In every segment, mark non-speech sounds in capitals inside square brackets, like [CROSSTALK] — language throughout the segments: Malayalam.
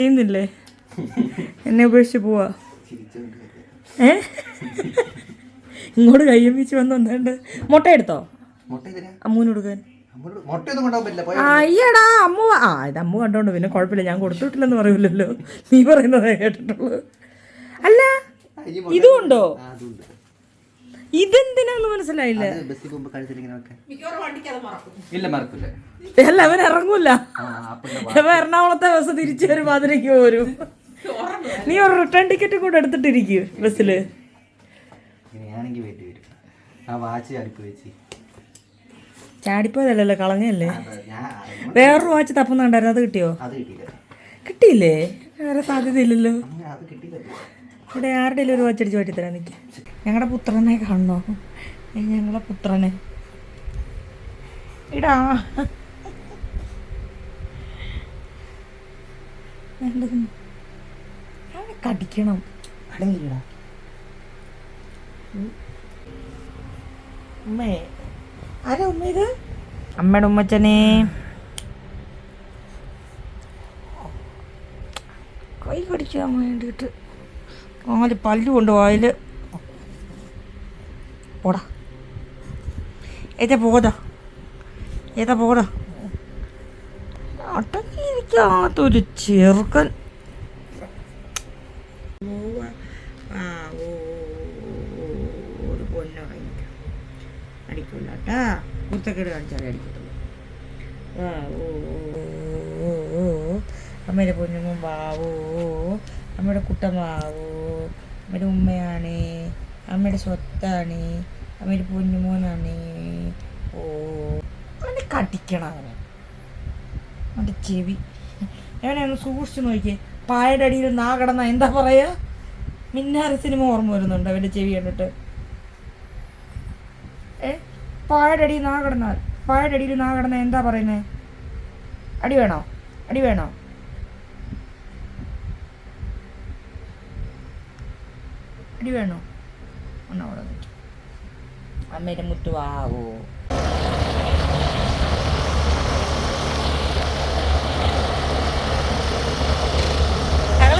ചെയ്യുന്നില്ലേ? എന്നെ ഉപേക്ഷിച്ച് പോവാ. ഏ? ഇങ്ങോട്ട് കയ്യും വീച്ച് വന്ന് വന്നിട്ട് മുട്ട എടുത്തോ? മുട്ട ഇതിനാ അമ്മൂന് കൊടുക്കാൻ. നമ്മൾ മുട്ടയൊന്നും കൊണ്ടുപോകാൻ പറ്റില്ല അയ്യടാ അമ്മു ആ ഇത് അമ്മു കണ്ടോണ്ട് പിന്നെ കുഴപ്പമില്ല. ഞാൻ കൊടുത്തിട്ടില്ലെന്ന് പറയൂലല്ലോ. നീ പറയുന്നതേ കേട്ടിട്ടുള്ളൂ അല്ല ഇതും ഉണ്ടോ? ഇതെന്തിനാന്ന് മനസ്സിലായില്ല. ഇല്ല മറക്കില്ല അല്ല അവൻ ഇറങ്ങൂല. അവൻ എറണാകുളത്തെ ബസ് തിരിച്ചു വരും മാതിരിക്ക് പോരും. നീ ഒരു റിട്ടേൺ ടിക്കറ്റ് കൂടെ എടുത്തിട്ടിരിക്കും ബസ്സിൽ ചാടിപ്പോയതല്ലല്ലോ കളഞ്ഞല്ലേ? വേറൊരു വാച്ച് തപ്പുന്നുണ്ടായിരുന്നു അത് കിട്ടിയോ? കിട്ടിയില്ല. വേറെ സാധ്യതയില്ലല്ലോ. ഇവിടെ ആരുടെയും ഒരു വാച്ച് അടിച്ച് മാറ്റി തരാൻ നിൽക്കുക ഞങ്ങളുടെ പുത്രനെ കാണണോ? ഞങ്ങളുടെ പുത്രനെ. ഇടാ വേണ്ടത് അവനെ കടിക്കണം. അടങ്ങിയില്ലടാ ഉമ്മേ. ആരാ ഉമ്മ ഇത്? അമ്മയുടെ ഉമ്മച്ചനെ. കൈ കടിക്കാൻ വേണ്ടിയിട്ട്. നാല് പല്ല് കൊണ്ട് വായിൽ പോടാ. ഏതാ പോതാ ഏതാ പോടാ അടങ്ങിയിരിക്കാത്തൊരു ചെറുക്കൻ. ആ ഓ ഒരു കാണിച്ചാലേ അടിക്കത്തുള്ളൂ. വാ ഓ. അമ്മയുടെ പൊന്നുമ്മ വാവോ. അമ്മയുടെ കുട്ടമാവോ അമ്മയുടെ ഉമ്മയാണ്. അമ്മയുടെ സ്വത്താണ്. അമ്മയുടെ പൊന്നുമോനാണ് ഓ അവനെ കടിക്കണം അവനെ. അവന്റെ ചെവി. എവിടെയാണ് സൂക്ഷിച്ച് നോക്കിയേ. പായയുടെ അടിയിൽ നാ കിടന്ന എന്താ പറയുക മിന്നാര സിനിമ ഓർമ്മ വരുന്നുണ്ട് അവന്റെ ചെവി കണ്ടിട്ട്. ഏ? പായയുടെ അടിയിൽ നാ കിടന്നാൽ പായയുടെ അടിയിൽ നാ കിടന്ന എന്താ പറയുന്നത് അടി വേണോ? അടി വേണോ? അടി വേണോ? ഒന്ന് അവിടെ നിൽക്കും അമ്മയുടെ മുത്തുവാവോ ഞങ്ങൾ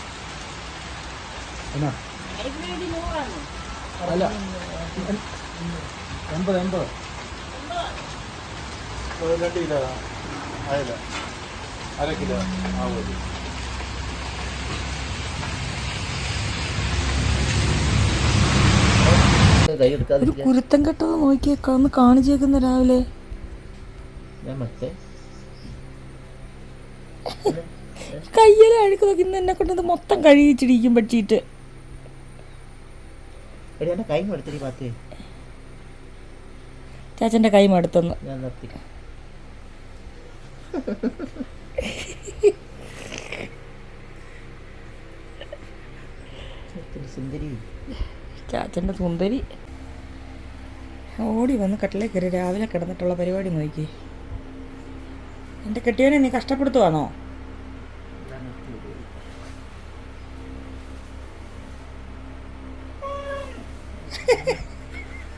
കുറച്ചാൽ എൺപത് എൺപത്. രണ്ട് കിലോ അയല അര കിലോ ആ മതി കൈ ഒരു കുരുത്തം കെട്ടത് നോക്കിയേക്കാം. ഒന്ന് കാണിച്ചേക്കുന്ന രാവിലെ. കയ്യിലെ അഴുക്ക് നോക്കി ഇന്ന് എന്നെ കൊണ്ടത് മൊത്തം കഴുകിച്ചിരിക്കും പറ്റിയിട്ട് എടി കൈ എടുത്തിരി പാത്തേ. ചാച്ചന്റെ കൈ മടുത്തൊന്ന്. ഞാൻ നിർത്തി. സുന്ദരി. ചാച്ചന്റെ സുന്ദരി. ഓടി വന്ന് കട്ടിലേ കയറി രാവിലെ കിടന്നിട്ടുള്ള പരിപാടി നോക്കി. എന്റെ കെട്ടിയവനെ നീ കഷ്ടപ്പെടുത്തുവാണോ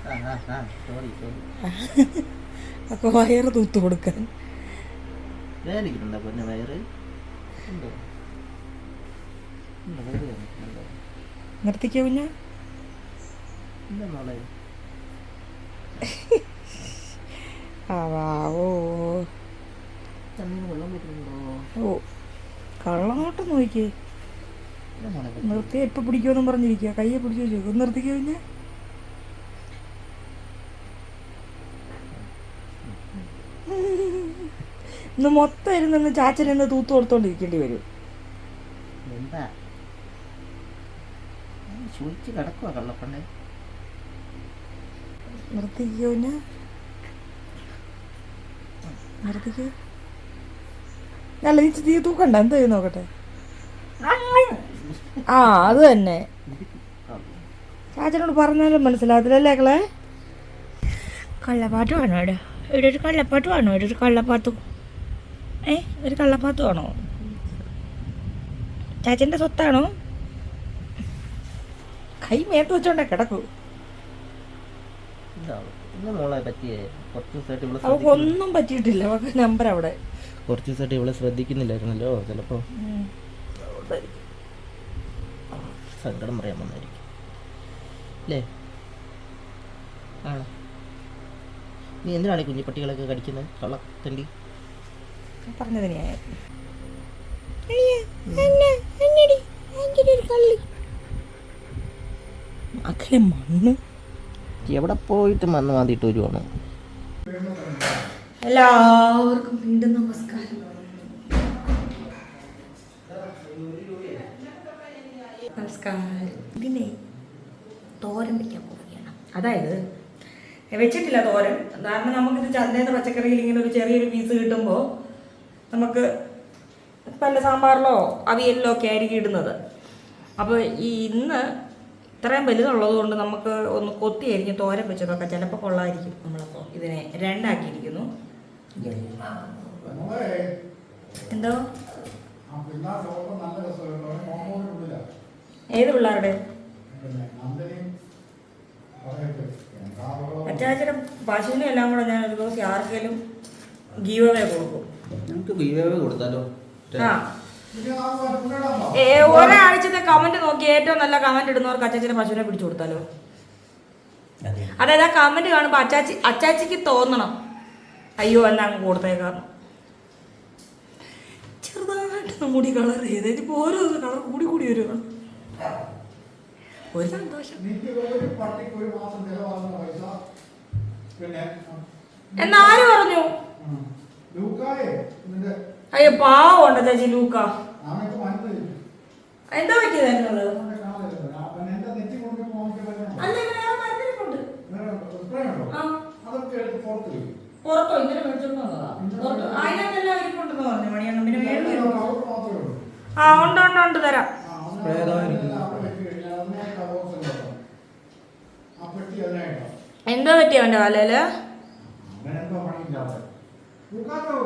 ആ ആ ആ സോറി സോറി അപ്പോൾ വയറ് തൂത്ത് കൊടുക്കാൻ വേദനിക്കുന്നുണ്ടോ പൊന്നെ വയറ് ഉണ്ടോ ഉണ്ടോ വയറ് വേദനിക്കുന്നുണ്ടോ നിർത്തിക്കോ കുഞ്ഞ [LAUGHS] വയറ് തൂത്തു കൊടുക്കാൻ. കള്ളങ്ങോട്ട് നോക്കിയേ. നിർത്തി എപ്പോൾ പിടിക്കുമെന്നും പറഞ്ഞിരിക്കുക കയ്യെ പിടിച്ചു വെച്ചു. നിർത്തിക്കോ കുഞ്ഞ. ഇന്ന് മൊത്തം ഇരുന്ന് ചാച്ചൻ ഇന്ന് തൂത്ത് കൊടുത്തോണ്ടിരിക്കേണ്ടി വരും. എന്താ? ചോദിച്ചു കിടക്കുക കള്ളപ്പണ്ണെ. നിർത്തിക്കോ കുഞ്ഞ നിർത്തിക്കോ? അല്ല നീ തീ തൂക്കണ്ട എന്താ ചെയ്യും നോക്കട്ടെ? ആ അത് തന്നെ. ചാച്ചനോട് പറഞ്ഞാലും മനസ്സിലാകത്തില്ലല്ലേ കളെ കള്ളപ്പാട്ട് വേണോ ഇവിടെ ഇവിടെ ഒരു കള്ളപ്പാട്ട് വേണോ? ഇവിടെ ഒരു കള്ളപ്പാത്തും ഏ ഒരു കള്ളപ്പാത്ത് വേണോ ചാച്ചന്റെ സ്വത്താണോ? കൈ മേത്ത് വെച്ചോണ്ടേ കിടക്കൂ. അവൾക്ക് ഒന്നും പറ്റിയിട്ടില്ല അവൾക്ക് നമ്പർ അവിടെ. കുറച്ച് ദിവസമായിട്ട് ഇവളെ ശ്രദ്ധിക്കുന്നില്ലായിരുന്നല്ലോ ചിലപ്പോ സങ്കടം പറയാൻ വന്നായിരിക്കും. അല്ലേ ആണോ നീ എന്തിനാണ് കുഞ്ഞിപ്പട്ടികളൊക്കെ കടിക്കുന്നത്? കള്ള തണ്ടി പറഞ്ഞത് ഞാൻ മക്കളെ മണ്ണ്. എവിടെ പോയിട്ട് മണ്ണ് മാന്തിയിട്ട് വരുവാണ്? എല്ലാവർക്കും വീണ്ടും നമസ്കാരം. നമസ്കാരം. ഇതിനെ തോരൻ വയ്ക്കാൻ പോവുകയാണ്. അതായത് വെച്ചിട്ടില്ല തോരൻ. കാരണം നമുക്കിത് ചന്തേന്ന് പച്ചക്കറിയിൽ ഇങ്ങനെ ഒരു ചെറിയൊരു പീസ് കിട്ടുമ്പോൾ നമുക്ക് പല സാമ്പാറിലോ അവിയലിലോ ഒക്കെ ആയിരിക്കും ഇടുന്നത്. അപ്പോൾ ഈ ഇന്ന് ഇത്രയും വലുതുള്ളത് കൊണ്ട് നമുക്ക് ഒന്ന് കൊത്തിയായിരിക്കും തോരൻ വെച്ചതൊക്കെ ചിലപ്പോൾ കൊള്ളായിരിക്കും നമ്മളപ്പോൾ ഇതിനെ രണ്ടാക്കിയിരിക്കുന്നു. എന്തോ? ഏത് പിള്ളേരുടെ? അച്ചാച്ചനും പശുവിനും എല്ലാം കൂടെ ഞാൻ ഒരു ദിവസം ആർക്കെങ്കിലും ഗീവവേ കൊടുക്കും. നമുക്ക് വിവേക കൊടുത്താലോ? ആ. ഏ, ഒരാഴ്ചത്തെ കമന്റ് നോക്കി ഏറ്റവും നല്ല കമന്റ് ഇടുന്നവർക്ക് അച്ചാച്ചിനെ പശുവിനെ പിടിച്ചു കൊടുത്താലോ? അതായത് ആ കമന്റ് കാണുമ്പോൾ അച്ചാച്ചി അച്ചാച്ചിക്ക് തോന്നണം. അയ്യോ അല്ല അങ്ങ് കൊടുത്തേക്കാം ചെറുതായിട്ട് മുടി കളർ ചെയ്ത് ഇനിയിപ്പോ ഓരോ കളർ കൂടി കൂടി വരുവാണ് ഒരു സന്തോഷം. പിന്നെ എന്നാ ആര് പറഞ്ഞു? അയ്യോ പാവമുണ്ട് ചേച്ചി ലൂക്ക. എന്താ പറ്റിയതായിരുന്നത് പുറത്ത് ഇന്നലെ മേടിച്ചോണ്ട് വന്നതാ. അതിനകത്തെല്ലാം ഇരിപ്പുണ്ടെന്ന് പറഞ്ഞു ആ ഉണ്ട് ഉണ്ട് ഉണ്ട് തരാം. എന്താ പറ്റിയ അവന്റെ കാലയിൽ ഉണ്ടോ?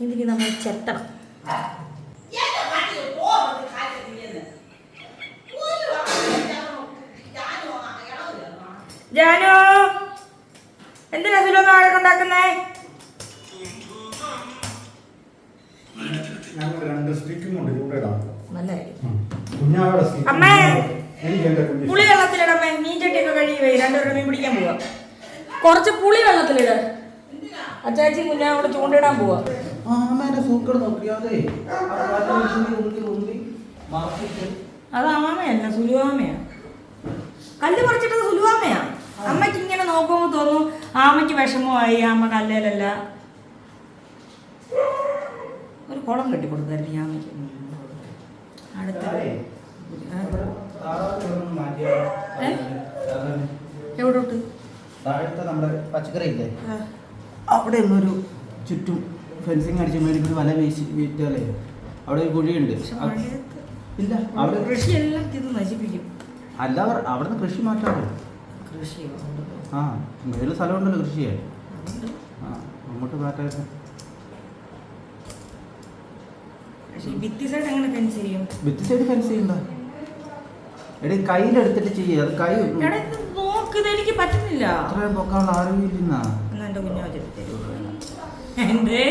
ഇതിന് നമ്മൾ ചെത്തണം. ജാനോ എന്തിനാ സുലോക വഴക്കുണ്ടാക്കുന്നേ ഉണ്ടാക്കുന്നേ രണ്ട് സ്റ്റിക്കും ചൂടിടാം നല്ല കുഞ്ഞാവിടെ സ്റ്റിക്ക് അമ്മേ! എനിക്ക് എന്റെ കുഞ്ഞ് പുളി വെള്ളത്തിലിടമേ മീൻ ചട്ടിയൊക്കെ കഴുകി പോയി രണ്ടുപേരുടെ മീൻ പിടിക്കാൻ പോവാ. കുറച്ച് പുളി വെള്ളത്തിലിട്. അച്ചാച്ചി കുഞ്ഞാവിടെ ചൂണ്ടിടാൻ പോവാ. അത്. ആമയല്ല സുലുവാമയാ കല്ല് പറിച്ചിട്ടത് സുലുവാമയാ അമ്മയ്ക്ക് ഇങ്ങനെ നോക്കുമ്പോൾ തോന്നും ആമയ്ക്ക് വിഷമമായി ആമ കല്ലേലല്ല. ഒരു കുളം കെട്ടി കൊടുത്തായിരുന്നു ആമയ്ക്ക് അടുത്ത? എവിടോട്ട്? താഴത്തെ നമ്മുടെ പച്ചക്കറി ഇല്ലേ അവിടെ ഒരു ചുറ്റും ഫെൻസിങ് അടിച്ച് മേടിക്കുന്ന വല വീശി വീറ്റാലേ അവിടെ ഒരു കുഴിയുണ്ട്. ഇല്ല അവിടെ കൃഷിയെല്ലാം ഇത് നശിപ്പിക്കും. അല്ല അവർ അവിടുന്ന് കൃഷി മാറ്റാറ്. കൃഷി ആ മേളിൽ സ്ഥലമുണ്ടല്ലോ കൃഷി ചെയ്യാൻ ആ അങ്ങോട്ട് മാറ്റായിരുന്നു. ഭിത്തി സൈഡ് എങ്ങനെ ഫെൻസ് ചെയ്യും? ഭിത്തി സൈഡ് ഫെൻസ് ചെയ്യണ്ട. എടീ കയ്യിലെടുത്തിട്ട് ചെയ്യുക അത് കൈ ഇത് എനിക്ക് പറ്റുന്നില്ല. അത്രയും പൊക്കാനുള്ള എന്നാ എന്തേ?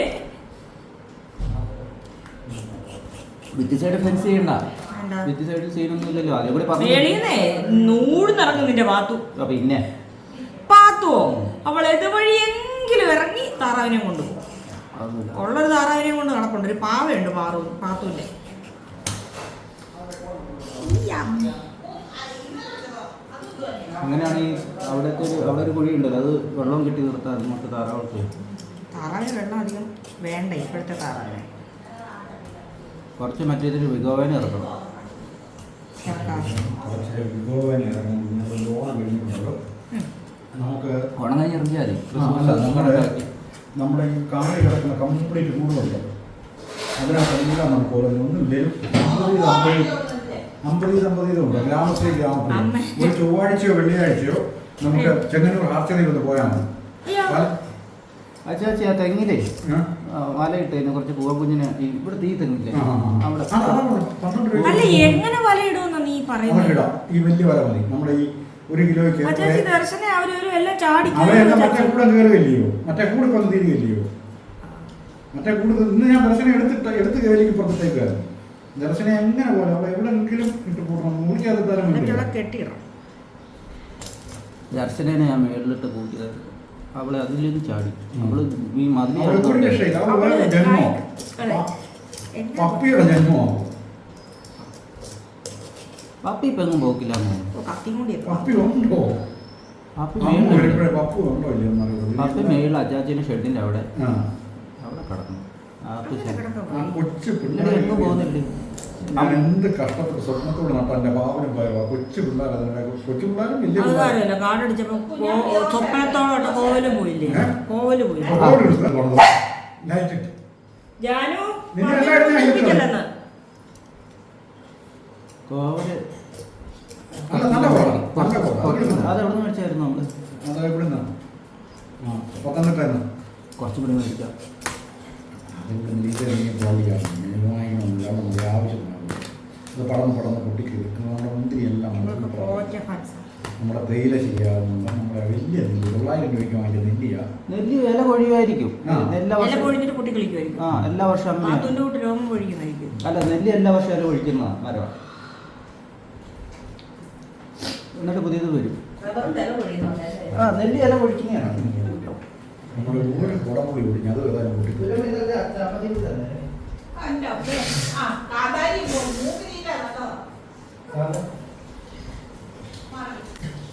ഭിത്തി സൈഡ് ഫെൻസ് ചെയ്യണ്ട. വേണ്ട. ഭിത്തി സൈഡ് സീനൊന്നും ഇല്ലല്ലോ. അതേ കൂടി പറഞ്ഞു വെളിയുന്നേ നൂടുന്നിറങ്ങും നിന്റെ പാത്തു. ആ, പിന്നെ? പാത്തുവോ അവൾ ഇറങ്ങി താറാവിനെ കൊണ്ടുപോകും ഉള്ളൊരു താറാവിനെ കൊണ്ട് നടപ്പുണ്ട്. ഒരു പാവയുണ്ട് പാറു പാത്തുവിന്റെ ഈ അമ്മ. ഈ അവിടുത്തെ ഒരു അവിടെ ഒരു കുഴി ഉണ്ടല്ലോ അത് വെള്ളം കെട്ടി നിർത്താൻ നമുക്ക് താറാവൾക്ക് താറാവിന് വെള്ളം അധികം വേണ്ട ഇപ്പോഴത്തെ താറാവിന്. കുറച്ച് മറ്റേതിന് വിഗോവേന ഇറക്കണം. നമുക്ക് ഉണങ്ങി ഇറങ്ങിയാൽ നമ്മുടെ നമ്മുടെ ഈ കാറി കിടക്കുന്ന കംപ്ലീറ്റ് കൂടുമല്ലോ അതിനകത്തെല്ലാം നമുക്ക് ഓരോന്നും ഒന്നുമില്ലേലും അമ്പത് ഇത് അമ്പത് ഇതുണ്ട് ഗ്രാമത്തിലെ. ഗ്രാമത്തിൽ ഒരു ചൊവ്വാഴ്ചയോ വെള്ളിയാഴ്ചയോ നമുക്ക് ചെങ്ങന്നൂർ ഹാർച്ചറിയിൽ ഒന്ന് പോയാൽ മതി. അച്ചാച്ചി ആ തെങ്ങിലേ കുറച്ച് പൂവ കുഞ്ഞിന് ഇവിടെ തീ തെങ്ങില്ലേ. അവിടെ അല്ല എങ്ങനെ വലയിടുമെന്നാ നീ പറയുന്നത് ഇടാം. ഈ വലിയ വല മതി. നമ്മുടെ ഈ ഒരു കിലോയ്ക്ക് മറ്റേ കയറി കൂടെ കയറുകയില്ലയോ മറ്റേ കൂടെ കൊന്ന് തീരുകയില്ലയോ മറ്റേ കൂടെ ഇന്ന് ഞാൻ ദർശനം എടുത്തിട്ട് എടുത്ത് കയറിക്ക് പുറത്തേക്ക് കയറി. ദർശനം എങ്ങനെ പോലെ? അവളെ എവിടെങ്കിലും ഇട്ട് കൂട്ടണം മൂടിക്കാതെ കെട്ടിയിടണം ദർശനനെ ഞാൻ മേളിലിട്ട് കൂട്ടിയത് അവളെ അതിലേക്ക് ചാടി. അവൾ ഈ മതി ജന്മോ? പപ്പിയുടെ ജന്മോ? പപ്പി ഇപ്പൊ എങ്ങും പോക്കില്ല. പപ്പി ഉണ്ടോ? പപ്പി മേളിൽ അജാജിന്റെ ഷെഡിന്റെ അവിടെ. ആ. അവിടെ ആ കൊച്ചു പിള്ളേരെ എങ്ങും പോകുന്നില്ലേ? ഞാൻ എന്ത് കഷ്ടപ്പെട്ട് സ്വപ്നത്തോട് നട്ട എന്റെ പാവനും പോയോ കൊച്ചു പിള്ളേർ അതിന്റെ കൊച്ചു പിള്ളേരും വലിയ അത് പിള്ളേരും കാര്യമല്ല കാടടിച്ചപ്പോ കോ- സ്വപ്നത്തോടെ കോവൽ പോയില്ലേ? കോവൽ പോയി ഒരുപാട് ദിവസം കൊണ്ടത്. ലൈറ്റ് ഇട്ട്. ജാനു. കോവൽ നല്ല നല്ല കോളാണ്. നല്ല കോളാണ്. അത് ഇവിടുന്ന്. അത് എവിടെ നിന്ന് മേടിച്ചായിരുന്നു നമ്മൾ അതെവിടെ നിന്നാണ് ആ, പത്തനംതിട്ടയിൽ കുറച്ചും കൂടി മേടിക്കാം നമ്മുടെ മുന്തിരി എല്ലാം. നമ്മുടെ തേയില ശരിയാകുന്നുണ്ട് നമ്മുടെ വലിയ നെല്ല് തൊള്ളായിരം രൂപയ്ക്ക് വാങ്ങിയ നെല്ലിയാ. നെല്ല് വില കൊഴിയുമായിരിക്കും. ആ. എല്ലാ ഇല വർഷവും ആ എല്ലാ വർഷവും കൂട്ട് അല്ല നെല്ല് എല്ലാ വർഷവും ഇല ഒഴിക്കുന്ന മരമാണ് എന്നിട്ട് പുതിയത് വരും. ആ നെല്ല് ഇല ഒഴിക്കുന്നതാണ് നമ്മുടെ ഒരു കുടംപുളി ഒടിഞ്ഞ് അത് ഏതായാലും പൊട്ടിക്കും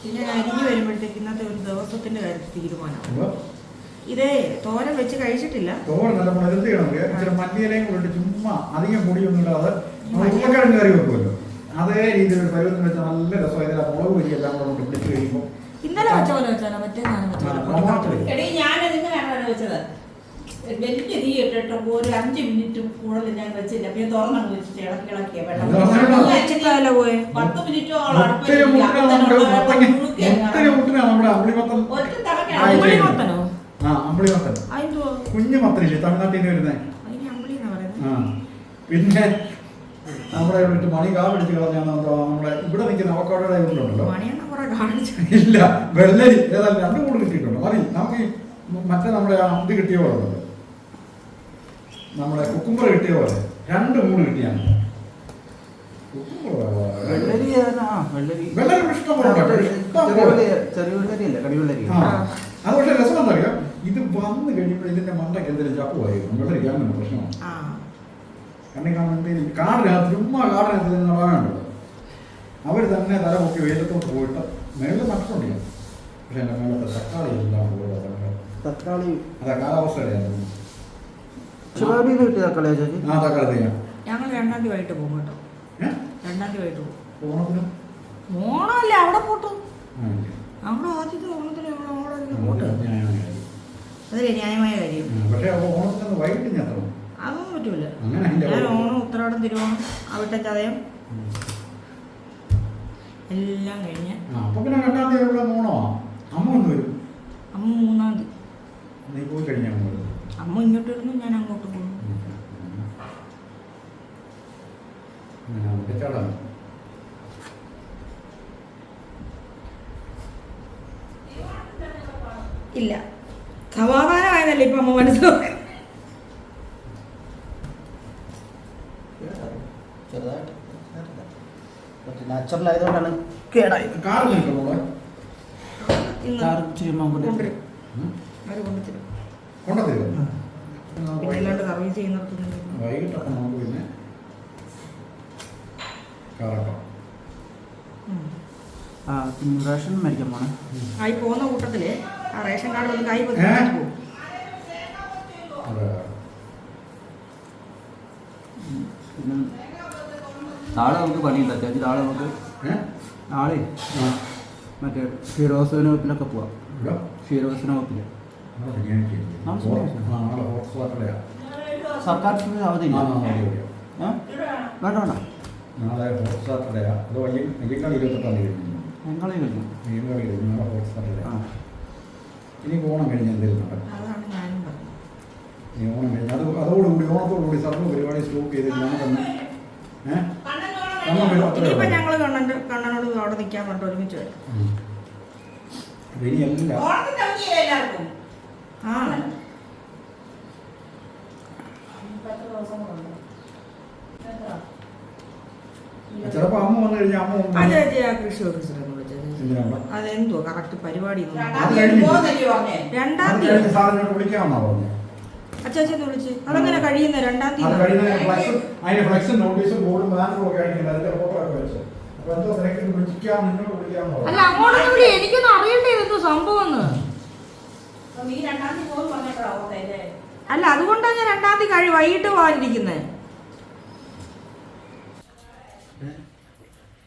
പിന്നെ അരിഞ്ഞു വരുമ്പോഴത്തേക്ക് ഇന്നത്തെ ഒരു ദിവസത്തിന്റെ കാര്യത്തിൽ തീരുമാനമാണ് ഇതേ തോരൻ വെച്ച് കഴിച്ചിട്ടില്ല. തോരനല്ല നല്ല പ്രകൃതി മല്ലിയിലയും കൂടി ചുമ്മാ അധികം പൊടിയൊന്നും ഇടാതെ ഉരുളക്കിഴങ്ങ് കറി വെക്കുമല്ലോ. അതേ രീതിയിൽ ഒരു പരുവത്തിന് വെച്ചാൽ നല്ല രസമായി ഇതിലെ മുളക് പൊടി എല്ലാം കൂടെ കൊണ്ട് പിടിച്ച് കഴിയുമ്പോൾ ഇന്നലെ വെച്ച പോലെ വെച്ചാലോ? മറ്റേ ഞാൻ വെച്ചത്. വലിയ തീ ഇട്ടിട്ടപ്പോ ഒരു അഞ്ച് മിനിറ്റ് കൂടുതൽ ഞാൻ വെച്ചില്ല. പിന്നെ തുറന്നു വെച്ചിട്ട് ഇളക്കി ഇളക്കിയ പത്ത് മിനിറ്റോളം കുഞ്ഞു മത്തനില്ലേ തമിഴ്നാട്ടിൽ വരുന്നേ. പിന്നെ നമ്മുടെ ഇവിടെ മണി കാ പിടിച്ച് കളഞ്ഞാൽ നമ്മുടെ ഇവിടെ നിൽക്കുന്ന അവക്കാടയുടെ ഉണ്ടല്ലോ ഇല്ല വെള്ളരി ഏതായാലും രണ്ടു കൂട് കിട്ടിയിട്ടുണ്ട്. മതി നമുക്ക് മറ്റേ നമ്മുടെ ആ ഇത് കിട്ടിയ പോലെ നമ്മുടെ കുക്കുമ്പർ കിട്ടിയ പോലെ. രണ്ട് മൂന്ന് കിട്ടിയാണ് വെള്ളരി വെള്ളരി. അത് പക്ഷേ രസം എന്താ അറിയാം ഇത് വന്നു കഴിയുമ്പോൾ ഇതിന്റെ മണ്ടയ്ക്ക് എന്തെങ്കിലും ചപ്പുമായിരുന്നു വെള്ളരിക്ക് വെള്ളരിക്കാൻ പ്രശ്നമാണ്. കണ്ണി എന്തെങ്കിലും കാടിനകത്ത് ചുമ്മാ കാടിനകത്ത് നിന്ന് നടാനുണ്ടല്ലോ അവർ തന്നെ തല പൊക്കി വെയിലത്തോട്ട് പോയിട്ട് മേളിൽ നട്ടിട്ടുണ്ട് ഞാൻ. പക്ഷെ എന്റെ മേളത്തെ തക്കാളി എല്ലാം തക്കാളി. അതാ കാലാവസ്ഥയുടെ ശിവാബിന്ന് കിട്ടിയ തക്കാളിയാ ചേച്ചി? ആ തക്കാളി ഞങ്ങൾ രണ്ടാം തീയതി വൈകിട്ട് പോകും കേട്ടോ. രണ്ടാം തീയതി വൈകിട്ട് പോകും. ഓണത്തിനും? ഓണമല്ലേ? അവിടെ പോട്ടു. നമ്മുടെ ആദ്യത്തെ ഓണത്തിന് അവിടെ പോട്ട്. ന്യായമായ അതൊരു ന്യായമായ കാര്യം. പക്ഷേ അപ്പോൾ ഓണത്തിന് വൈകിട്ട് ഞാൻ അതൊന്നും പറ്റൂല. ഞാൻ ഓണം ഉത്രാടം തിരുവോണം അവിടുത്തെ കഥയും എല്ലാം കഴിഞ്ഞ്. ആ അപ്പോൾ പിന്നെ രണ്ടാം തീയതി ഉള്ള അമ്മ ഒന്ന് വരും. അമ്മ മൂന്നാം തീയതി. നീ പോയി കഴിഞ്ഞാൽ അമ്മ ഇങ്ങോട്ട് വരുന്നു ഞാൻ അങ്ങോട്ട് പോകുന്നു. ഇല്ല. സമാധാനമായതല്ലേ ഇപ്പൊ അമ്മ മനസ്സിലാക്കുക നാച്ചുറൽ ആയതുകൊണ്ടാണ് കേടായി കാർ ഇച്ചിരി കൊണ്ടുവരും. ചെയ്യുന്നിടത്തൊന്നും വൈകിട്ടൊക്കെ നമുക്ക് പിന്നെ റേഷൻ മേടിക്കാൻ പോണേ. ആയി പോകുന്ന കൂട്ടത്തിൽ ആ റേഷൻ കാർഡ് വന്ന് കൈ? പോകും പിന്നെ നാളെ നമുക്ക് പണിയുണ്ട് ചേച്ചി നാളെ നമുക്ക് നാളെ മറ്റേ ക്ഷീരോത്സവന വകുപ്പിലൊക്കെ പോവാം. ക്ഷീരോത്സവന വകുപ്പിൽ ശനിയാഴ്ച നാളെ ഹോട്ട് സ്പോട്ടറയാ സർക്കാർ സ്കൂളിൽ. ഏ? വേണ്ട വേണ്ട. നാളെ ഹോട്ട് സാറ്റർഡേ അത് അയ്യങ്കാളി ഇരുപത്തെട്ടാം തീയതി ഞങ്ങളെ കഴിഞ്ഞു അയ്യങ്കാളി കഴിഞ്ഞു നാളെ ഹോട്ട് സാറ്റർഡേ ആ. ഇനി ഓണം കഴിഞ്ഞ് എന്തെങ്കിലും നടക്കും അതാണ് ഞാനും പറഞ്ഞത്. ഇനി ഓണം കഴിഞ്ഞ് അത് അതോടുകൂടി ഓണത്തോടുകൂടി സർവ പരിപാടി സ്റ്റോപ്പ് ചെയ്തിട്ട് നമുക്കൊന്ന് ഏഹ് നമ്മൾ വരും അത്രേ ഇനിയിപ്പോ ഉള്ളൂ. ഞങ്ങൾ കണ്ണന്റെ കണ്ണനോട് അവിടെ നിൽക്കാൻ പറഞ്ഞിട്ട് ഒരുമിച്ച് വരും. ഉം. ആ പത്ത് ദിവസം കൂടെ എത്ര? ചിലപ്പോ അമ്മ വന്നു കഴിഞ്ഞാൽ അമ്മ അത് വന്ന് ആ കൃഷി ഓഫീസറെന്ന് വിളിച്ചത്. അതെന്തോ കറക്റ്റ് പരിപാടി രണ്ടാം തീയതി അത് വിളിക്കാമെന്നാ പറഞ്ഞത് വിളിച്ച്. അതങ്ങനെ കഴിയുന്ന രണ്ടാം അത് തീയതി? കഴിഞ്ഞ ഫ്ലക്സും അതിന്റെ ഫ്ലക്സും നോട്ടീസും ബോർഡും ബാനറും ഒക്കെ അടിക്കുന്നത് അതിന്റെ ഫോട്ടോ ഒക്കെ വെച്ച്. അപ്പൊ എന്തോ തിരക്കിൽ വിളിക്കാം നിന്നോട് വിളിക്കാമെന്ന് അല്ല അങ്ങോട്ടൊന്നും എനിക്കൊന്നും അറിയണ്ടേ ഇതെന്തോ സംഭവം എന്ന് അപ്പൊ നീ രണ്ടാം തീയതി പോകുന്നു പറഞ്ഞപ്പോഴാ ഓർത്തല്ലേ അല്ല? അതുകൊണ്ടാണ് ഞാൻ രണ്ടാം തീയതി കഴി വൈകിട്ട് പോകാനിരിക്കുന്നത്.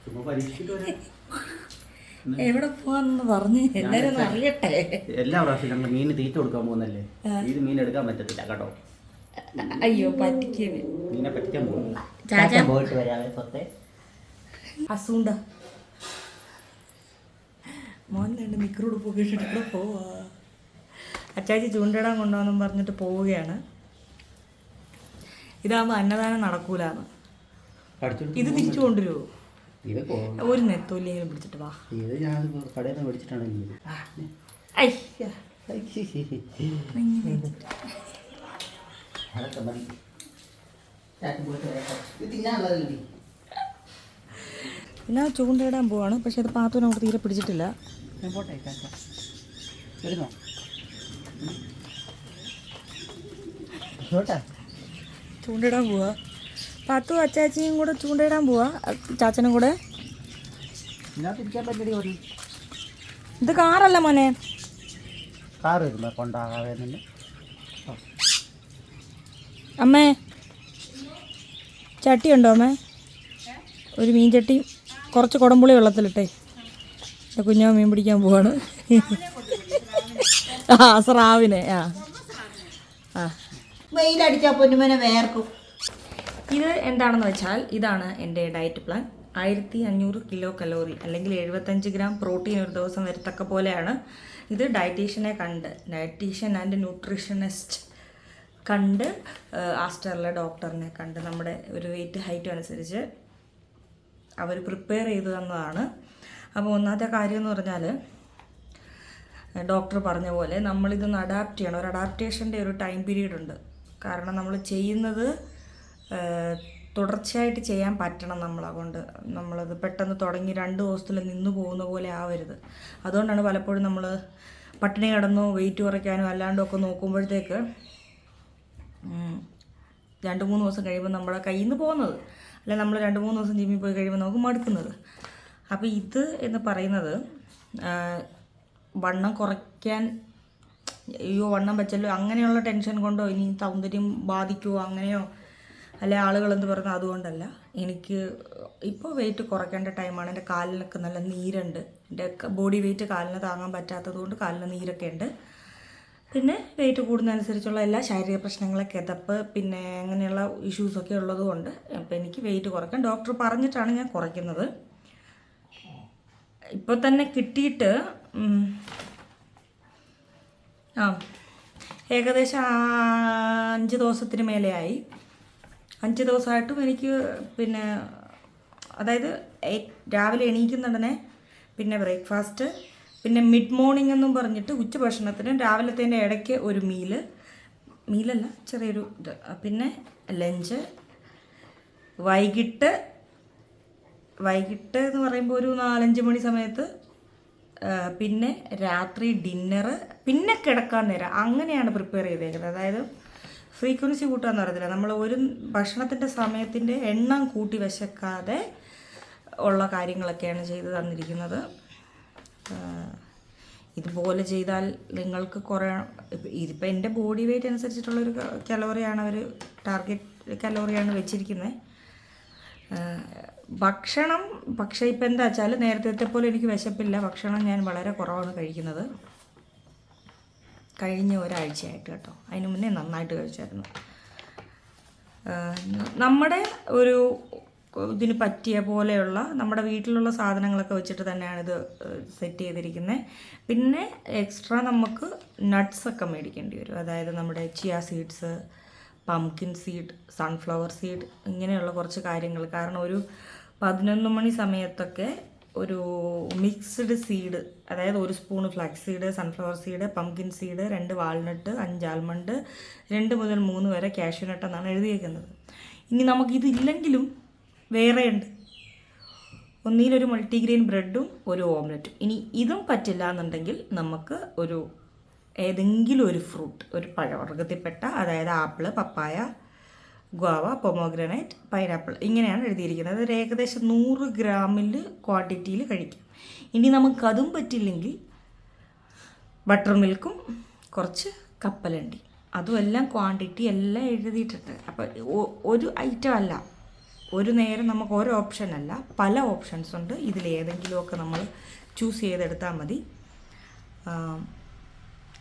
[LAUGHS] എവിടെ പോവാന്ന് പറഞ്ഞ് എല്ലാരും അറിയട്ടെ. എല്ലാ പ്രാവശ്യം ഞങ്ങൾ മീൻ തീറ്റ കൊടുക്കാൻ പോകുന്നല്ലേ. ഇത് മീൻ എടുക്കാൻ പറ്റത്തില്ല കേട്ടോ. അയ്യോ പറ്റിക്കേ. മീനെ പറ്റിക്കാൻ പോകുന്നു ചാച്ചാ. പോയിട്ട് വരാവേ സ്വത്തെ അസൂണ്ട. മോൻ രണ്ട് നിക്കറോട് പോയിട്ട് പോവാ. അച്ചാച്ചി ചൂണ്ടിടാൻ കൊണ്ടുവന്നും പറഞ്ഞിട്ട് പോവുകയാണ്. ഇതാകുമ്പോൾ അന്നദാനം നടക്കൂലെന്ന്. ഇത് തിരിച്ചു കൊണ്ടുവരുമോ ഒരു നെത്തോലിയെങ്കിലും പിടിച്ചിട്ട് വാ. ഇത് ഞാൻ കടയിൽ നിന്ന് മേടിച്ചിട്ടാണ് പിന്നെ ചൂണ്ടയിടാൻ പോവാണ്. പക്ഷെ അത് പാത്തു നമുക്ക് തീരെ പിടിച്ചിട്ടില്ല. പോട്ടെ വരുന്നോ? ചൂണ്ടയിടാൻ പോവാ. പത്തു അച്ചാച്ചിയും കൂടെ ചൂണ്ടയിടാൻ പോവാ. ചാച്ചനും കൂടെ. ഇത് കാറല്ല മോനെ. വരുമ്പോ കൊണ്ടാകാതെ അമ്മേ. ചട്ടി ഉണ്ടോ അമ്മേ? ഒരു മീൻ ചട്ടി കുറച്ച് കുടംപുളി വെള്ളത്തിലിട്ടേ. കുഞ്ഞാവ് മീൻ പിടിക്കാൻ പോവാണ്. ആ സ്രാവിനെ ആ. ആ. വെയിലടിച്ചാ പൊന്നുമനെ വേർക്കും. ഇത് എന്താണെന്ന് വെച്ചാൽ ഇതാണ് എന്റെ ഡയറ്റ് പ്ലാൻ. ആയിരത്തി അഞ്ഞൂറ് കിലോ കലോറി അല്ലെങ്കിൽ എഴുപത്തഞ്ച് ഗ്രാം പ്രോട്ടീൻ ഒരു ദിവസം വരത്തക്ക പോലെയാണ്. ഇത് ഡയറ്റീഷ്യനെ കണ്ട് ഡയറ്റീഷ്യൻ ആൻഡ് ന്യൂട്രീഷനിസ്റ്റ് കണ്ട് ആസ്റ്ററിലെ ഡോക്ടറിനെ കണ്ട് നമ്മുടെ ഒരു വെയിറ്റ് ഹൈറ്റ് അനുസരിച്ച് അവർ പ്രിപ്പയർ ചെയ്തു തന്നതാണ്. അപ്പോൾ ഒന്നാമത്തെ കാര്യം എന്ന് പറഞ്ഞാൽ ഡോക്ടർ പറഞ്ഞ പോലെ നമ്മളിതൊന്ന് അഡാപ്റ്റ് ചെയ്യണം. ഒരു അഡാപ്റ്റേഷന്റെ ഒരു ടൈം പീരീഡ് ഉണ്ട്. കാരണം നമ്മൾ ചെയ്യുന്നത് തുടർച്ചയായിട്ട് ചെയ്യാൻ പറ്റണം നമ്മളെ കൊണ്ട് നമ്മളത് പെട്ടെന്ന് തുടങ്ങി രണ്ട് ദിവസത്തിൽ നിന്ന് പോകുന്ന പോലെ ആവരുത്. അതുകൊണ്ടാണ് പലപ്പോഴും നമ്മൾ പട്ടിണി കിടന്നോ വെയിറ്റ് കുറയ്ക്കാനോ അല്ലാണ്ടോ ഒക്കെ നോക്കുമ്പോഴത്തേക്ക് രണ്ട് മൂന്ന് ദിവസം കഴിയുമ്പോൾ നമ്മുടെ കയ്യിൽ നിന്ന് പോകുന്നത്. അല്ല നമ്മൾ രണ്ട് മൂന്ന് ദിവസം ജിമ്മിൽ പോയി കഴിയുമ്പോൾ നമുക്ക് മടുക്കുന്നത്. അപ്പോൾ ഇത് എന്ന് പറയുന്നത് വണ്ണം കുറയ്ക്കാൻ അയ്യോ വണ്ണം വെച്ചല്ലോ അങ്ങനെയുള്ള ടെൻഷൻ കൊണ്ടോ ഇനി സൗന്ദര്യം ബാധിക്കുമോ അങ്ങനെയോ? അല്ലെ ആളുകൾ പറഞ്ഞാൽ അതുകൊണ്ടല്ല. എനിക്ക് ഇപ്പോൾ വെയിറ്റ് കുറയ്ക്കേണ്ട ടൈമാണ് എന്റെ കാലിനൊക്കെ നല്ല നീരുണ്ട്. എന്റെ ബോഡി വെയിറ്റ് കാലിന് താങ്ങാൻ പറ്റാത്തത് കൊണ്ട് കാലിന് നീരൊക്കെ ഉണ്ട്. പിന്നെ വെയിറ്റ് കൂടുന്നതനുസരിച്ചുള്ള എല്ലാ ശാരീരിക പ്രശ്നങ്ങളൊക്കെ കിതപ്പ് പിന്നെ അങ്ങനെയുള്ള ഇഷ്യൂസൊക്കെ ഉള്ളതുകൊണ്ട് അപ്പോൾ എനിക്ക് വെയിറ്റ് കുറയ്ക്കാൻ ഡോക്ടർ പറഞ്ഞിട്ടാണ് ഞാൻ കുറയ്ക്കുന്നത്. ഇപ്പോൾ തന്നെ കിട്ടിയിട്ട് ആ. ഏകദേശം അഞ്ച് ദിവസത്തിന് മേലെയായി. അഞ്ച് ദിവസമായിട്ടും എനിക്ക് പിന്നെ അതായത് രാവിലെ എണീക്കുന്നുടനെ പിന്നെ ബ്രേക്ക്ഫാസ്റ്റ് പിന്നെ മിഡ് മോർണിംഗ് എന്നും പറഞ്ഞിട്ട് ഉച്ചഭക്ഷണത്തിന് രാവിലത്തേന്റെ ഇടയ്ക്ക് ഒരു മീൽ. മീലല്ല ചെറിയൊരു ഇത്. പിന്നെ ലഞ്ച് വൈകിട്ട് വൈകിട്ട് എന്ന് പറയുമ്പോൾ ഒരു നാലഞ്ച് മണി സമയത്ത് പിന്നെ രാത്രി ഡിന്നറ് പിന്നെ കിടക്കാൻ നേരം. അങ്ങനെയാണ് പ്രിപ്പയർ ചെയ്തേക്കുന്നത്. അതായത് ഫ്രീക്വൻസി കൂട്ടാന്ന് പറയത്തില്ല. നമ്മൾ ഒരു ഭക്ഷണത്തിന്റെ സമയത്തിന്റെ എണ്ണം കൂട്ടി വിശക്കാതെ ഉള്ള കാര്യങ്ങളൊക്കെയാണ് ചെയ്തു തന്നിരിക്കുന്നത്. ഇതുപോലെ ചെയ്താൽ നിങ്ങൾക്ക് കുറേ ഇതിപ്പോൾ എന്റെ ബോഡി വെയിറ്റ് അനുസരിച്ചിട്ടുള്ളൊരു കലോറിയാണ് അവർ ടാർഗറ്റ് കലോറിയാണ് വെച്ചിരിക്കുന്നത് ഭക്ഷണം പക്ഷേ ഇപ്പം എന്താ വെച്ചാൽ നേരത്തെ പോലെ എനിക്ക് വിശപ്പില്ല. ഭക്ഷണം ഞാൻ വളരെ കുറവാണ് കഴിക്കുന്നത്. കഴിഞ്ഞ ഒരാഴ്ചയായിട്ട് കേട്ടോ. അതിന് മുന്നേ നന്നായിട്ട് കഴിച്ചായിരുന്നു. നമ്മുടെ ഒരു ഇതിന് പറ്റിയ പോലെയുള്ള നമ്മുടെ വീട്ടിലുള്ള സാധനങ്ങളൊക്കെ വെച്ചിട്ട് തന്നെയാണ് ഇത് സെറ്റ് ചെയ്തിരിക്കുന്നത് പിന്നെ എക്സ്ട്രാ നമുക്ക് നട്ട്സൊക്കെ മേടിക്കേണ്ടി വരും. അതായത് നമ്മുടെ chia seeds pumpkin seed sunflower seed ഇങ്ങനെയുള്ള കുറച്ച് കാര്യങ്ങൾ. കാരണം ഒരു പതിനൊന്ന് മണി സമയത്തൊക്കെ ഒരു മിക്സ്ഡ് സീഡ് അതായത് ഒരു spoon flax seed sunflower seed pumpkin seed രണ്ട് വാൾനട്ട് അഞ്ച് ആൽമണ്ട് രണ്ട് മുതൽ മൂന്ന് വരെ കാഷ്യൂനട്ട് എന്നാണ് എഴുതിയേക്കുന്നത്. ഇനി നമുക്കിതില്ലെങ്കിലും ഉണ്ട്. ഒന്നിലൊരു മൾട്ടിഗ്രെയിൻ ബ്രെഡും ഒരു ഓംലെറ്റും ഇനി ഇതും പറ്റില്ല എന്നുണ്ടെങ്കിൽ നമുക്ക് ഒരു ഏതെങ്കിലും ഒരു ഫ്രൂട്ട് ഒരു പഴവർഗത്തിൽപ്പെട്ട അതായത് apple papaya guava pomegranate pineapple ഇങ്ങനെയാണ് എഴുതിയിരിക്കുന്നത്. അതായത് ഏകദേശം നൂറ് ഗ്രാമിൽ ക്വാണ്ടിറ്റിയിൽ കഴിക്കാം. ഇനി നമുക്കതും പറ്റില്ലെങ്കിൽ ബട്ടർ മിൽക്കും കുറച്ച് കപ്പലണ്ടി അതുമെല്ലാം ക്വാണ്ടിറ്റി എല്ലാം എഴുതിയിട്ടുണ്ട്. അപ്പോൾ ഒരു ഐറ്റം അല്ല. ഒരു നേരം നമുക്ക് ഓരോ ഓപ്ഷൻ അല്ല. പല ഓപ്ഷൻസ് ഉണ്ട്. ഇതിലേതെങ്കിലുമൊക്കെ നമ്മൾ ചൂസ് ചെയ്തെടുത്താൽ മതി.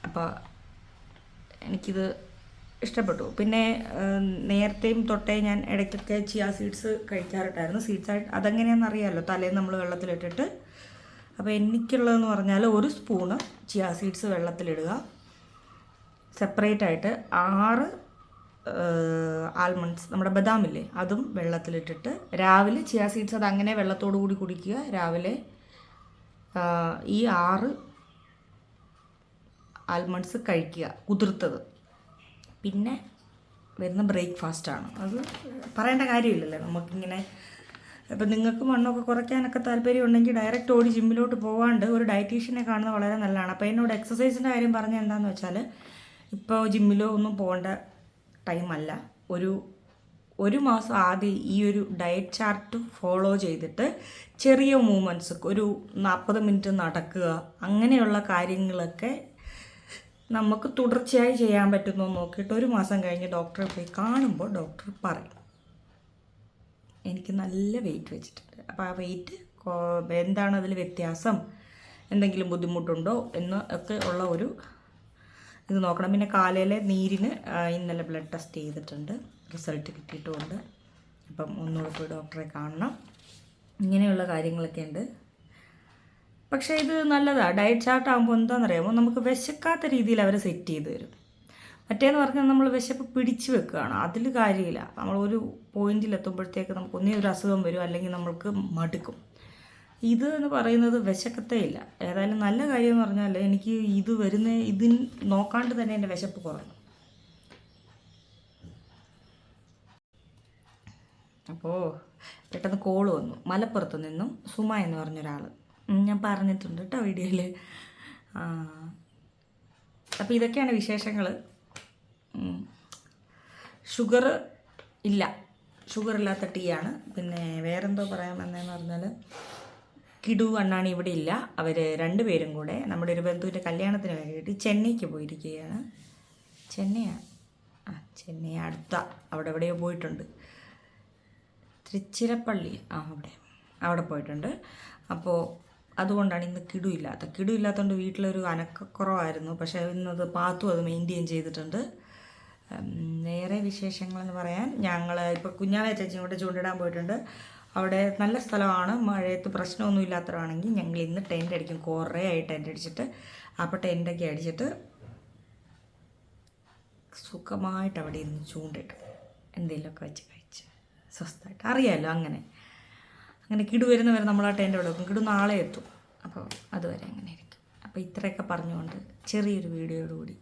അപ്പോൾ എനിക്കിത് ഇഷ്ടപ്പെട്ടു. പിന്നെ നേരത്തെയും തൊട്ടേ ഞാൻ ഇടയ്ക്കൊക്കെ ചിയ സീഡ്സ് കഴിക്കാറുണ്ടായിരുന്നു സീഡ്സ് ആയിട്ട് അതെങ്ങനെയാണെന്ന് അറിയാമല്ലോ തലേന്ന് നമ്മൾ വെള്ളത്തിലിട്ടിട്ട്. അപ്പോൾ എനിക്കുള്ളതെന്ന് പറഞ്ഞാൽ ഒരു സ്പൂണ് ചിയ സീഡ്സ് വെള്ളത്തിലിടുക. സെപ്പറേറ്റ് ആയിട്ട് ആറ് ആൽമണ്ട്സ് നമ്മുടെ ബദാമില്ലേ അതും വെള്ളത്തിലിട്ടിട്ട് രാവിലെ ചിയ സീഡ്സ് അത് അങ്ങനെ വെള്ളത്തോടു കൂടി കുടിക്കുക. രാവിലെ ഈ ആറ് ആൽമണ്ട്സ് കഴിക്കുക കുതിർത്തത്. പിന്നെ വരുന്ന ബ്രേക്ക്ഫാസ്റ്റാണ് അത് പറയേണ്ട കാര്യമില്ലല്ലോ. നമുക്കിങ്ങനെ ഇപ്പം നിങ്ങൾക്ക് മണ്ണൊക്കെ കുറയ്ക്കാനൊക്കെ താല്പര്യം ഉണ്ടെങ്കിൽ ഡയറക്റ്റ് ഓടി ജിമ്മിലോട്ട് പോകാണ്ട് ഒരു ഡയറ്റീഷ്യനെ കാണുന്നത് വളരെ നല്ലതാണ്. അപ്പോൾ എന്നോട് എക്സസൈസിന്റെ കാര്യം പറഞ്ഞ എന്താണെന്ന് വെച്ചാൽ ഇപ്പോൾ ജിമ്മിലോ ഒന്നും പോകേണ്ട ടൈമല്ല ഒരു ഒരു മാസം ആദ്യം ഈ ഒരു ഡയറ്റ് ചാർട്ട് ഫോളോ ചെയ്തിട്ട് ചെറിയ മൂമെന്റ്സ് ഒരു നാൽപ്പത് മിനിറ്റ് നടക്കുക അങ്ങനെയുള്ള കാര്യങ്ങളൊക്കെ നമുക്ക് തുടർച്ചയായി ചെയ്യാൻ പറ്റുന്നു നോക്കിയിട്ട് ഒരു മാസം കഴിഞ്ഞ് ഡോക്ടറെ പോയി കാണുമ്പോൾ ഡോക്ടർ പറയും. എനിക്ക് നല്ല വെയിറ്റ് വെച്ചിട്ടുണ്ട്. അപ്പോൾ ആ വെയിറ്റ് എന്താണ് അതിൽ വ്യത്യാസം? എന്തെങ്കിലും ബുദ്ധിമുട്ടുണ്ടോ? എന്ന് ഒക്കെ ഉള്ള ഒരു ഇത് നോക്കണം. പിന്നെ കാലയിലെ നീരിന് ഇന്നലെ ബ്ലഡ് ടെസ്റ്റ് ചെയ്തിട്ടുണ്ട്. റിസൾട്ട് കിട്ടിയിട്ടുമുണ്ട്. അപ്പം ഒന്നുകൂടെ പോയി ഡോക്ടറെ കാണണം. ഇങ്ങനെയുള്ള കാര്യങ്ങളൊക്കെ ഉണ്ട് പക്ഷേ ഇത് നല്ലതാണ് ഡയറ്റ് ചാർട്ട് ആകുമ്പോൾ എന്താണെന്നറിയാമോ നമുക്ക് വിശക്കാത്ത രീതിയിൽ അവർ സെറ്റ് ചെയ്ത് തരും. മറ്റേന്ന് പറഞ്ഞാൽ നമ്മൾ വിശപ്പ് പിടിച്ചു വെക്കുകയാണ്. അതിൽ കാര്യമില്ല. നമ്മൾ ഒരു പോയിന്റിൽ എത്തുമ്പോഴത്തേക്ക് നമുക്ക് ഒന്നേ ഒരു അസുഖം വരും അല്ലെങ്കിൽ നമ്മൾക്ക് മടുക്കും. ഇത് എന്ന് പറയുന്നത് വിശക്കത്തേ ഇല്ല. ഏതായാലും നല്ല കാര്യം എന്ന് പറഞ്ഞാൽ എനിക്ക് ഇത് വരുന്ന ഇതിന് നോക്കാണ്ട് തന്നെ എന്റെ വിശപ്പ് കുറഞ്ഞു. അപ്പോൾ പെട്ടെന്ന് കോൾ വന്നു. മലപ്പുറത്ത് നിന്നും സുമ എന്ന് പറഞ്ഞൊരാൾ ഞാൻ പറഞ്ഞിട്ടുണ്ട് കേട്ടോ വീഡിയോയിൽ അപ്പോൾ ഇതൊക്കെയാണ് വിശേഷങ്ങൾ ഷുഗർ ഇല്ല. ഷുഗർ ഇല്ലാത്ത ടീ ആണ്. പിന്നെ വേറെന്തോ പറയാൻ വന്നതെന്ന് പറഞ്ഞാൽ കിടു അണ്ണാണി ഇവിടെ ഇല്ല. അവർ രണ്ടുപേരും കൂടെ നമ്മുടെ ഒരു ബന്ധുവിന്റെ കല്യാണത്തിന് വേണ്ടിയിട്ട് ചെന്നൈക്ക് പോയിരിക്കുകയാണ്. ചെന്നൈയാണ് ആ ചെന്നൈ അടുത്ത. അവിടെ എവിടെയോ പോയിട്ടുണ്ട്. തൃച്ചിരപ്പള്ളി. ആ അവിടെ. അവിടെ പോയിട്ടുണ്ട്. അപ്പോൾ അതുകൊണ്ടാണ് ഇന്ന് കിടുവില്ലാത്ത. ഇല്ലാത്ത കിടു ഇല്ലാത്തതുകൊണ്ട് വീട്ടിലൊരു അനക്കക്കുറവായിരുന്നു. പക്ഷേ ഇന്നത് പാത്തും അത് മെയിന്റെയിൻ ചെയ്തിട്ടുണ്ട്. വേറെ വിശേഷങ്ങളെന്ന് പറയാൻ ഞങ്ങൾ ഇപ്പോൾ കുഞ്ഞാളെ ചേച്ചി കൂടെ ചൂണ്ടിടാൻ പോയിട്ടുണ്ട്. അവിടെ നല്ല സ്ഥലമാണ്. മഴയത്ത് പ്രശ്നമൊന്നും ഇല്ലാത്തതാണെങ്കിൽ ഞങ്ങൾ ഇന്ന് ടെന്റ് അടിക്കും. കുറേ ആയി ടെന്റ് അടിച്ചിട്ട്. അപ്പോൾ ടെന്റൊക്കെ അടിച്ചിട്ട് സുഖമായിട്ട് അവിടെ ഇരുന്ന് ചൂണ്ടിട്ടു എന്തെങ്കിലുമൊക്കെ വെച്ച് കഴിച്ച്. സ്വസ്ഥമായിട്ട്. അറിയാമല്ലോ അങ്ങനെ. അങ്ങനെ കിടു വരുന്നവരെ നമ്മൾ ആ ടെന്റ് അവിടെ വെക്കും. കിടു നാളെ എത്തും. അപ്പോൾ അതുവരെ അങ്ങനെ ഇരിക്കും. അപ്പോൾ ഇത്രയൊക്കെ പറഞ്ഞുകൊണ്ട് ചെറിയൊരു വീഡിയോയോടുകൂടി